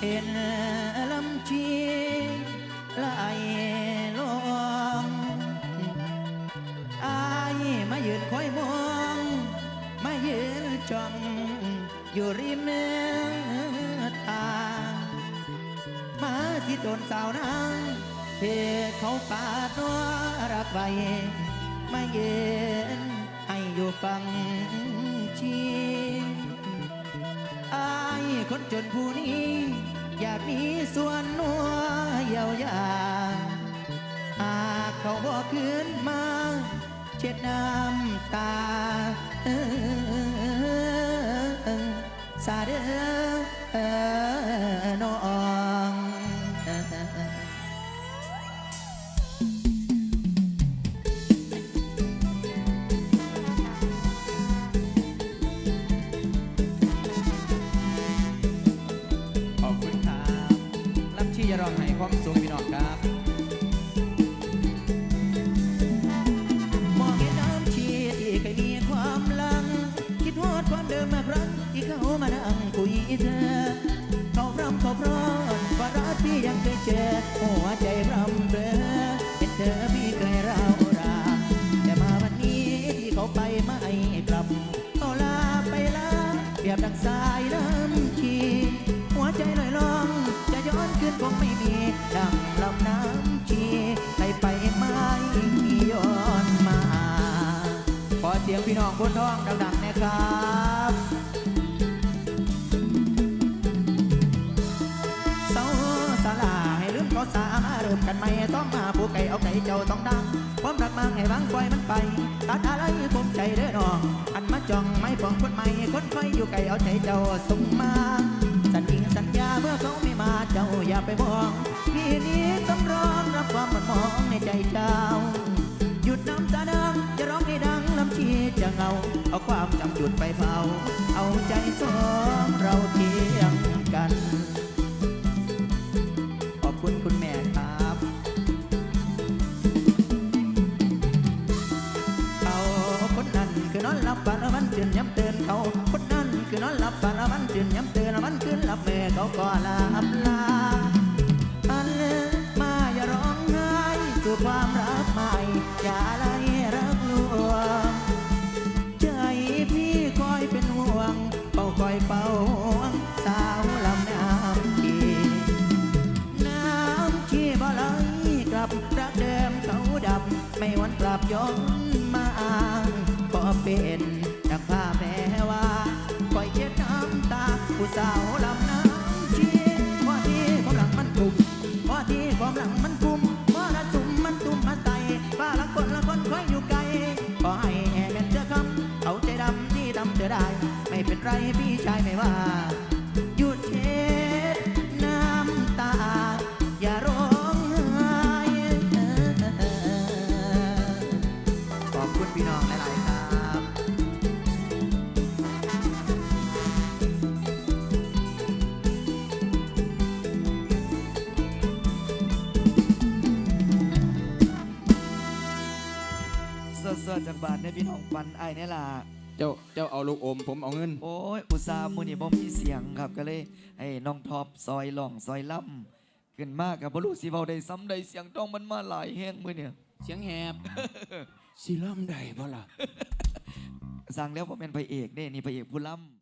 เห็นลำชีไหลลงอายมายืนคอยมอง มายืนจ้องอยู่ริมทางมาสิโดนสาวนางเพเขาปาดนัวรักไว้มาเย็นให้อยู่ฟังชีอายคนจนผู้นี้ำตาเออสาเดอน้องขอบคุณครับรับชี้จะรองให้ความสุขพี่น้องครับ เดิมมาครั้งที่เขามานั่งคุยเธอเขาพร่ำเขาพร้อนว่ารักพี่ยังเคยเจอหัวใจรำเบ้อเห็นเธอพี่เคยเรารางแต่มาวันนี้ที่เขาไปไม่กลับเขาลาไปลาเปรียบดังสายน้ำชีหัวใจลอยลองจะย้อนคืนคงไม่มีดังลำน้ำชีไปไปไม่ย้อนมาขอเสียงพี่น้องบนท้องดังๆนะครับาสามาเริ่มกันใหม่ต้องมาผูกไก่เอาไก่เจ้าต้องดังความรักมาให้วางปล่อยมันไปตัดอะไรคมใจเด้อน้องอันมาจ้องไม่ฟองคนใหม่คนไฟอยู่ไก่เอาใจเจ้าส่งมา สัญญิงสัญญาเมื่อเขาไม่มาเจ้าอย่าไปมองพี่นี้สำรองรับความมันมองในใจเจ้าหยุดน้ำตาดังจะร้องให้ดังลำชีจะเงาเอาความจำจุดไปเผาเอาใจสองเราเทียง แม่เขาก็ลับลาอันมาอย่าร้องไห้สู่ความรักใหม่ อย่าอะไรรักลวงใจพี่คอยเป็นห่วง เป่าคอยเป่าห่วงสาวลำน้ำชีน้ำชีบ่ไหลกลับรักเดิมเขาดับ ไม่วันกลับย้อนมาอ้างก็เป็น ไรพี่ชายไม่ว่า หยุดเช็ดน้ำตา อย่าร้องไห้ขอบคุณพี่น้องหลาย ๆ ครับ สดๆจากบานในพี่น้องปันไอ้ายนี่ล่ะ เจ้าเจ้าเอาลูกอม ผมเอาเงิน โอ้ยอุตส่าห์มือนี่บ่มีเสียงครับก็เลยให้น้องท็อปซอยหล่องซอยล่ำขึ้นมากกับบ่รู้สิเว้าได้ซ้ำใดเสียงต้องมันมาหลายแห้งมือเนี่ยเสียงแหบ สิล่ำได้บ่ล่ะ สั่งแล้วบ่แม่นพระเอกเด้นี่พระเอกผู้ล่ำ